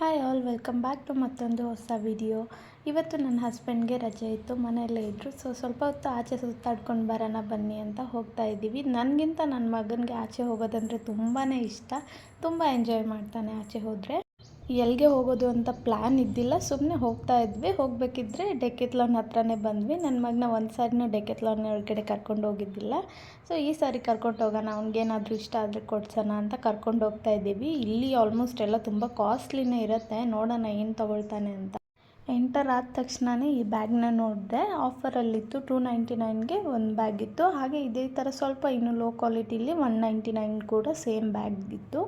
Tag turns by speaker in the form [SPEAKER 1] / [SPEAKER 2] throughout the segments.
[SPEAKER 1] Hi all welcome back to ಮತ್ತೊಂದು ಹೊಸ video ಇವತ್ತು ನನ್ನ ಹಸ್ಬೆಂಡ್ಗೆ ರಜೆ ಇತ್ತು, ಮನೆಯಲ್ಲೇ ಇದ್ದರು ಸೊ ಸ್ವಲ್ಪ ಹೊತ್ತು ಆಚೆ ಸುತ್ತಾಡ್ಕೊಂಡು ಬರೋಣ ಬನ್ನಿ ಅಂತ ಹೋಗ್ತಾ ಇದ್ದೀವಿ. ನನಗಿಂತ ನನ್ನ ಮಗನಿಗೆ ಆಚೆ ಹೋಗೋದಂದರೆ ತುಂಬಾ ಇಷ್ಟ. ತುಂಬ ಎಂಜಾಯ್ ಮಾಡ್ತಾನೆ ಆಚೆ ಹೋದರೆ. ಎಲ್ಲಿಗೆ ಹೋಗೋದು ಅಂತ ಪ್ಲ್ಯಾನ್ ಇದ್ದಿಲ್ಲ ಸುಮ್ಮನೆ ಹೋಗ್ತಾ ಇದ್ವಿ. ಹೋಗಬೇಕಿದ್ರೆ ಡೆಕೆತ್ಲಾನ್ ಹತ್ರನೇ ಬಂದ್ವಿ. ನನ್ನ ಮಗನ ಒಂದು ಸಾರಿನೂ ಡೆಕೆತ್ಲಾನ್ ಒಳಗಡೆ ಕರ್ಕೊಂಡು ಹೋಗಿದ್ದಿಲ್ಲ. ಸೊ ಈ ಸಾರಿ ಕರ್ಕೊಂಡು ಹೋಗೋಣ, ಅವ್ನಿಗೇನಾದರೂ ಇಷ್ಟ ಆದರೆ ಕೊಡ್ಸೋಣ ಅಂತ ಕರ್ಕೊಂಡು ಹೋಗ್ತಾ ಇದ್ದೀವಿ. ಇಲ್ಲಿ ಆಲ್ಮೋಸ್ಟ್ ಎಲ್ಲ ತುಂಬ ಕಾಸ್ಟ್ಲಿನೇ ಇರುತ್ತೆ. ನೋಡೋಣ ಏನು ತೊಗೊಳ್ತಾನೆ ಅಂತ. ಎಂಟರ್ ಆದ ತಕ್ಷಣವೇ ಈ ಬ್ಯಾಗ್ನ ನೋಡಿದೆ. ಆಫರಲ್ಲಿತ್ತು ಟೂ ನೈಂಟಿ ನೈನ್ಗೆ ಒಂದು ಬ್ಯಾಗ್ ಇತ್ತು. ಹಾಗೆ ಇದೇ ಥರ ಸ್ವಲ್ಪ ಇನ್ನು ಲೋ ಕ್ವಾಲಿಟಿಲಿ ಒನ್ ನೈಂಟಿ ನೈನ್ ಕೂಡ ಸೇಮ್ ಬ್ಯಾಗ್ ಇತ್ತು.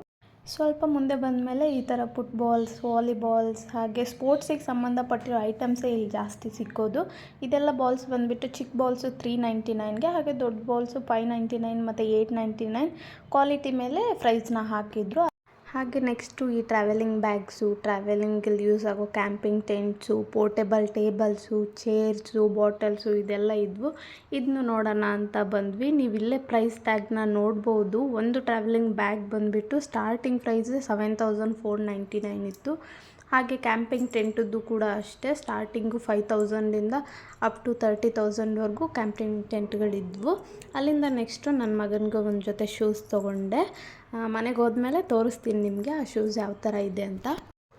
[SPEAKER 1] ಸ್ವಲ್ಪ ಮುಂದೆ ಬಂದಮೇಲೆ ಈ ಥರ ಫುಟ್ಬಾಲ್ಸ್ ವಾಲಿಬಾಲ್ಸ್ ಹಾಗೆ ಸ್ಪೋರ್ಟ್ಸಿಗೆ ಸಂಬಂಧಪಟ್ಟಿರೋ ಐಟಮ್ಸೇ ಇಲ್ಲಿ ಜಾಸ್ತಿ ಸಿಕ್ಕೋದು. ಇದೆಲ್ಲ ಬಾಲ್ಸ್ ಬಂದುಬಿಟ್ಟು ಚಿಕ್ಕ ಬಾಲ್ಸು ತ್ರೀ ನೈಂಟಿ ನೈನ್ಗೆ ಹಾಗೆ ದೊಡ್ಡ ಬಾಲ್ಸು ಫೈವ್ ನೈಂಟಿ ನೈನ್ ಮತ್ತು ಏಯ್ಟ್ ನೈಂಟಿ ನೈನ್ ಕ್ವಾಲಿಟಿ ಮೇಲೆ ಪ್ರೈಸ್ನ ಹಾಕಿದ್ರು. ಹಾಗೆ ನೆಕ್ಸ್ಟು ಈ ಟ್ರಾವೆಲಿಂಗ್ ಬ್ಯಾಗ್ಸು ಟ್ರಾವೆಲಿಂಗಲ್ಲಿ ಯೂಸ್ ಆಗೋ camping tents portable tables chairs bottles ಇದೆಲ್ಲ ಇದ್ವು. ಇದನ್ನು ನೋಡೋಣ ಅಂತ ಬಂದ್ವಿ. ನೀವು ಇಲ್ಲೇ ಪ್ರೈಸ್ ಟ್ಯಾಗ್ನ ನೋಡ್ಬೋದು. ಒಂದು ಟ್ರಾವೆಲಿಂಗ್ ಬ್ಯಾಗ್ ಬಂದುಬಿಟ್ಟು starting price seven thousand four ninety nine ಇತ್ತು. ಹಾಗೆ ಕ್ಯಾಂಪಿಂಗ್ ಟೆಂಟದ್ದು ಕೂಡ ಅಷ್ಟೇ ಸ್ಟಾರ್ಟಿಂಗು ಫೈವ್ ತೌಸಂಡಿಂದ ಅಪ್ ಟು ತರ್ಟಿ ತೌಸಂಡ್ವರೆಗೂ ಕ್ಯಾಂಪಿಂಗ್ ಟೆಂಟ್ಗಳಿದ್ವು ಅಲ್ಲಿಂದ ನೆಕ್ಸ್ಟು ನನ್ನ ಮಗನಿಗೆ ಒಂದು ಜೊತೆ ಶೂಸ್ ತೊಗೊಂಡೆ. ಮನೆಗೆ ಹೋದ್ಮೇಲೆ ತೋರಿಸ್ತೀನಿ ನಿಮಗೆ ಆ ಶೂಸ್ ಯಾವ ಥರ ಇದೆ ಅಂತ.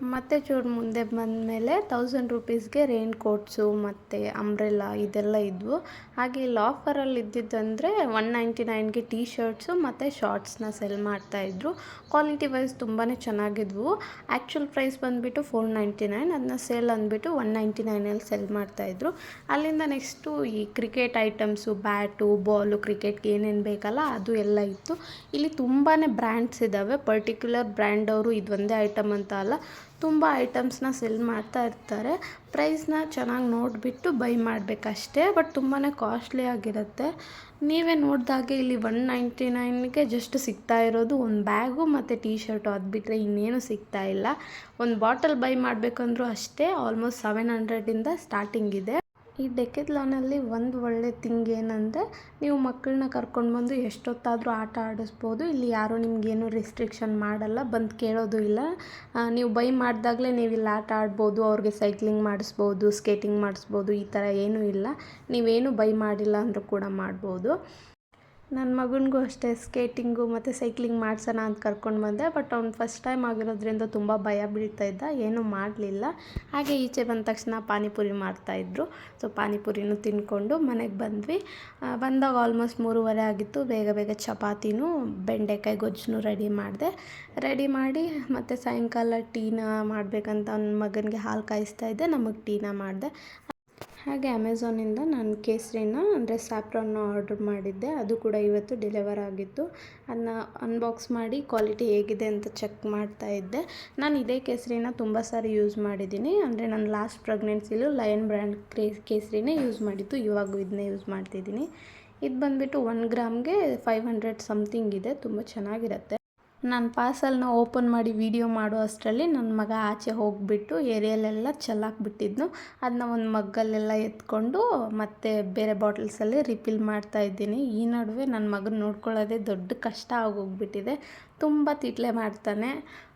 [SPEAKER 1] ಮತ್ತೆ ಚೂರು ಮುಂದೆ ಬಂದಮೇಲೆ ತೌಸಂಡ್ ರುಪೀಸ್ಗೆ ರೈನ್ ಕೋಟ್ಸು ಮತ್ತು ಅಂಬ್ರೆಲಾ ಇದೆಲ್ಲ ಇದ್ವು. ಹಾಗೆ ಇಲ್ಲಿ ಆಫರಲ್ಲಿ ಇದ್ದಿದ್ದಂದರೆ ಒನ್ ನೈಂಟಿ ನೈನ್ಗೆ ಟೀ ಶರ್ಟ್ಸು ಮತ್ತು ಶಾರ್ಟ್ಸ್ನ ಸೆಲ್ ಮಾಡ್ತಾಯಿದ್ರು ಕ್ವಾಲಿಟಿ ವೈಸ್ ತುಂಬಾ ಚೆನ್ನಾಗಿದ್ವು. ಆ್ಯಕ್ಚುಲ್ ಪ್ರೈಸ್ ಬಂದುಬಿಟ್ಟು ಫೋರ್ ನೈಂಟಿ ನೈನ್ ಅದನ್ನ ಸೇಲ್ ಅಂದ್ಬಿಟ್ಟು ಒನ್ ನೈಂಟಿ ನೈನಲ್ಲಿ ಸೆಲ್ ಮಾಡ್ತಾಯಿದ್ರು ಅಲ್ಲಿಂದ ನೆಕ್ಸ್ಟು ಈ ಕ್ರಿಕೆಟ್ ಐಟಮ್ಸು ಬ್ಯಾಟು ಬಾಲು ಕ್ರಿಕೆಟ್ಗೆ ಏನೇನು ಬೇಕಲ್ಲ ಅದು ಎಲ್ಲ ಇತ್ತು. ಇಲ್ಲಿ ತುಂಬಾ ಬ್ರ್ಯಾಂಡ್ಸ್ ಇದ್ದಾವೆ ಪರ್ಟಿಕ್ಯುಲರ್ ಬ್ರ್ಯಾಂಡ್ ಅವರು ಇದೊಂದೇ ಐಟಮ್ ಅಂತ ಅಲ್ಲ. ತುಂಬ ಐಟಮ್ಸ್ನ ಸೆಲ್ ಮಾಡ್ತಾ ಇರ್ತಾರೆ. ಪ್ರೈಸ್ನ ಚೆನ್ನಾಗಿ ನೋಡಿಬಿಟ್ಟು ಬೈ ಮಾಡಬೇಕಷ್ಟೇ ಬಟ್ ತುಂಬಾ ಕಾಸ್ಟ್ಲಿ ಆಗಿರುತ್ತೆ. ನೀವೇ ನೋಡಿದಾಗೆ ಇಲ್ಲಿ ಒನ್ ನೈಂಟಿ ನೈನ್ಗೆ ಜಸ್ಟ್ ಸಿಗ್ತಾ ಇರೋದು ಒಂದು ಬ್ಯಾಗು ಮತ್ತು ಟೀ ಶರ್ಟು ಅದು ಬಿಟ್ಟರೆ ಇನ್ನೇನು ಸಿಗ್ತಾ ಇಲ್ಲ. ಒಂದು ಬಾಟಲ್ ಬೈ ಮಾಡಬೇಕಂದ್ರೂ ಅಷ್ಟೇ ಆಲ್ಮೋಸ್ಟ್ ಸೆವೆನ್ ಹಂಡ್ರೆಡಿಂದ ಸ್ಟಾರ್ಟಿಂಗ್ ಇದೆ. ಈ ಡೆಕೆತ್ಲಾನಲ್ಲಿ ಒಂದು ಒಳ್ಳೆ ತಿಂಗ್ ಏನಂದರೆ ನೀವು ಮಕ್ಕಳನ್ನ ಕರ್ಕೊಂಡು ಬಂದು ಎಷ್ಟೊತ್ತಾದರೂ ಆಟ ಆಡಿಸ್ಬೋದು. ಇಲ್ಲಿ ಯಾರೂ ನಿಮಗೇನು ರಿಸ್ಟ್ರಿಕ್ಷನ್ ಮಾಡಲ್ಲ, ಬಂದು ಕೇಳೋದು ಇಲ್ಲ. ನೀವು ಬೈ ಮಾಡಿದಾಗಲೇ ನೀವು ಇಲ್ಲಿ ಆಟ ಆಡ್ಬೋದು, ಅವ್ರಿಗೆ ಸೈಕ್ಲಿಂಗ್ ಮಾಡಿಸ್ಬೋದು ಸ್ಕೇಟಿಂಗ್ ಮಾಡಿಸ್ಬೋದು, ಈ ಥರ ಏನೂ ಇಲ್ಲ. ನೀವೇನು ಬೈ ಮಾಡಿಲ್ಲ ಅಂದರೂ ಕೂಡ ಮಾಡ್ಬೋದು. ನನ್ನ ಮಗನಿಗೂ ಅಷ್ಟೇ ಸ್ಕೇಟಿಂಗು ಮತ್ತು ಸೈಕ್ಲಿಂಗ್ ಮಾಡ್ಸೋಣ ಅಂತ ಕರ್ಕೊಂಡು ಬಂದೆ. ಬಟ್ ಅವ್ನು ಫಸ್ಟ್ ಟೈಮ್ ಆಗಿರೋದ್ರಿಂದ ತುಂಬ ಭಯ ಬೀಳ್ತಾ ಇದ್ದ. ಏನೂ ಮಾಡಲಿಲ್ಲ. ಹಾಗೆ ಈಚೆ ಬಂದ ತಕ್ಷಣ ಪಾನಿಪುರಿ ಮಾಡ್ತಾಯಿದ್ರು ಸೊ ಪಾನಿಪುರಿನೂ ತಿನ್ಕೊಂಡು ಮನೆಗೆ ಬಂದ್ವಿ. ಬಂದಾಗ ಆಲ್ಮೋಸ್ಟ್ ಮೂರುವರೆ ಆಗಿತ್ತು. ಬೇಗ ಬೇಗ ಚಪಾತಿನೂ, ಬೆಂಡೆಕಾಯಿ ಗೊಜ್ಜು ರೆಡಿ ಮಾಡಿದೆ. ರೆಡಿ ಮಾಡಿ ಮತ್ತು ಸಾಯಂಕಾಲ ಟೀನ ಮಾಡಬೇಕಂತ ನನ್ನ ಮಗನಿಗೆ ಹಾಲು ಕಾಯಿಸ್ತಾ ಇದ್ದೆ. ನಮಗೆ ಟೀನ ಮಾಡಿದೆ. ಹಾಗೆ ಅಮೆಝಾನಿಂದ ನಾನು ಕೇಸರಿನ, ಅಂದರೆ ಸ್ಯಾಪ್ರಾನ್ನ ಆರ್ಡ್ರ್ ಮಾಡಿದ್ದೆ. ಅದು ಕೂಡ ಇವತ್ತು ಡೆಲಿವರ್ ಆಗಿತ್ತು. ಅದನ್ನ ಅನ್ಬಾಕ್ಸ್ ಮಾಡಿ ಕ್ವಾಲಿಟಿ ಹೇಗಿದೆ ಅಂತ ಚೆಕ್ ಮಾಡ್ತಾ ಇದ್ದೆ. ನಾನು ಇದೇ ಕೇಸರಿನ ತುಂಬ ಸಾರಿ ಯೂಸ್ ಮಾಡಿದ್ದೀನಿ. ಅಂದರೆ ನಾನು ಲಾಸ್ಟ್ ಪ್ರೆಗ್ನೆನ್ಸಿಲು ಲಯನ್ ಬ್ರ್ಯಾಂಡ್ ಕ್ರೇ ಕೇಸರಿನೇ ಯೂಸ್ ಮಾಡಿತ್ತು ಇವಾಗೂ ಇದನ್ನೇ ಯೂಸ್ ಮಾಡ್ತಿದ್ದೀನಿ. ಇದು ಬಂದುಬಿಟ್ಟು ಒನ್ ಗ್ರಾಮ್ಗೆ ಫೈವ್ ಹಂಡ್ರೆಡ್ ಸಮಥಿಂಗ್ ಇದೆ. ತುಂಬ ಚೆನ್ನಾಗಿರುತ್ತೆ. ನಾನು ಪಾರ್ಸಲ್ನ ಓಪನ್ ಮಾಡಿ ವೀಡಿಯೋ ಮಾಡೋ ಅಷ್ಟರಲ್ಲಿ ನನ್ನ ಮಗ ಆಚೆ ಹೋಗಿಬಿಟ್ಟು ಏರಿಯಲ್ಲೆಲ್ಲ ಚೆಲ್ಲಾಕ್ಬಿಟ್ಟಿದ್ನು ಅದನ್ನ ಒಂದು ಮಗ್ಗಲ್ಲೆಲ್ಲ ಎತ್ಕೊಂಡು ಮತ್ತೆ ಬೇರೆ ಬಾಟಲ್ಸಲ್ಲಿ ರಿಫಿಲ್ ಮಾಡ್ತಾ ಇದ್ದೀನಿ. ಈ ನಡುವೆ ನನ್ನ ಮಗನ ನೋಡ್ಕೊಳ್ಳೋದೇ ದೊಡ್ಡ ಕಷ್ಟ ಆಗೋಗ್ಬಿಟ್ಟಿದೆ. ತುಂಬ ತಿಟ್ಲೆ ಮಾಡ್ತಾನೆ.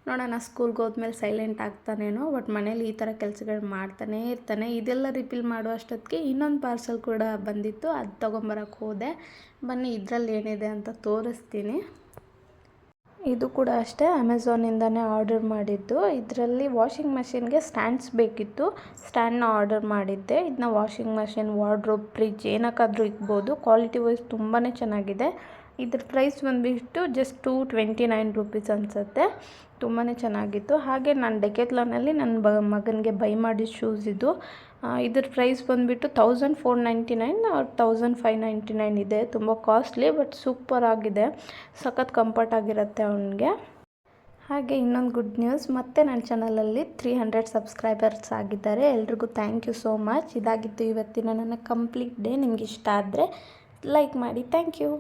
[SPEAKER 1] ನೋಡೋಣ, ಸ್ಕೂಲ್ಗೆ ಹೋದ್ಮೇಲೆ ಸೈಲೆಂಟ್ ಆಗ್ತಾನೇನೋ, ಬಟ್ ಮನೇಲಿ ಈ ಥರ ಕೆಲಸಗಳು ಮಾಡ್ತಾನೇ ಇರ್ತಾನೆ. ಇದೆಲ್ಲ ರಿಫಿಲ್ ಮಾಡೋ ಅಷ್ಟೊತ್ತಿಗೆ ಇನ್ನೊಂದು ಪಾರ್ಸಲ್ ಕೂಡ ಬಂದಿತ್ತು. ಅದು ತೊಗೊಂಬರಕ್ಕೆ ಹೋದೆ. ಬನ್ನಿ, ಇದರಲ್ಲಿ ಏನಿದೆ ಅಂತ ತೋರಿಸ್ತೀನಿ. ಇದು ಕೂಡ ಅಷ್ಟೇ ಅಮೆಝಾನಿಂದನೇ ಆರ್ಡರ್ ಮಾಡಿದ್ದು. ಇದರಲ್ಲಿ ವಾಷಿಂಗ್ ಮಷಿನ್ಗೆ ಸ್ಟ್ಯಾಂಡ್ಸ್ ಬೇಕಿತ್ತು. ಸ್ಟ್ಯಾಂಡ್ನ ಆರ್ಡರ್ ಮಾಡಿದ್ದೆ. ಇದನ್ನ ವಾಷಿಂಗ್ ಮಷಿನ್ ವಾರ್ಡ್ರೋಬ್ ಫ್ರಿಜ್ ಏನಕ್ಕಾದರೂ ಇಕ್ಬೋದು. ಕ್ವಾಲಿಟಿ ವೈಸ್ ತುಂಬಾ ಚೆನ್ನಾಗಿದೆ. ಇದ್ರ ಪ್ರೈಸ್ ಬಂದುಬಿಟ್ಟು just two twenty nine rupees ಅನಿಸುತ್ತೆ. ತುಂಬಾ ಚೆನ್ನಾಗಿತ್ತು. ಹಾಗೆ ನಾನು ಡೆಕೆತ್ಲಾನಲ್ಲಿ ನನ್ನ ಬ, ಮಗನಿಗೆ ಬೈ ಮಾಡಿದ ಶೂಸ್ ಇದು. ಇದ್ರ ಪ್ರೈಸ್ ಬಂದುಬಿಟ್ಟು thousand four ninety nine thousand five ninety nine ಇದೆ. ತುಂಬ ಕಾಸ್ಟ್ಲಿ ಬಟ್ ಸೂಪರ್ ಆಗಿದೆ. ಸಖತ್ ಕಂಫರ್ಟ್ ಆಗಿರುತ್ತೆ ಅವನಿಗೆ. ಹಾಗೆ ಇನ್ನೊಂದು ಗುಡ್ ನ್ಯೂಸ್ ಮತ್ತೆ ನನ್ನ ಚಾನಲಲ್ಲಿ ತ್ರೀ ಹಂಡ್ರೆಡ್ ಸಬ್ಸ್ಕ್ರೈಬರ್ಸ್ ಆಗಿದ್ದಾರೆ. ಎಲ್ರಿಗೂ ಥ್ಯಾಂಕ್ ಯು ಸೋ ಮಚ್ ಇದಾಗಿತ್ತು ಇವತ್ತಿನ ನನ್ನ ಕಂಪ್ಲೀಟ್ ಡೇ ನಿಮ್ಗೆ ಇಷ್ಟ ಆದರೆ ಲೈಕ್ ಮಾಡಿ. Thank you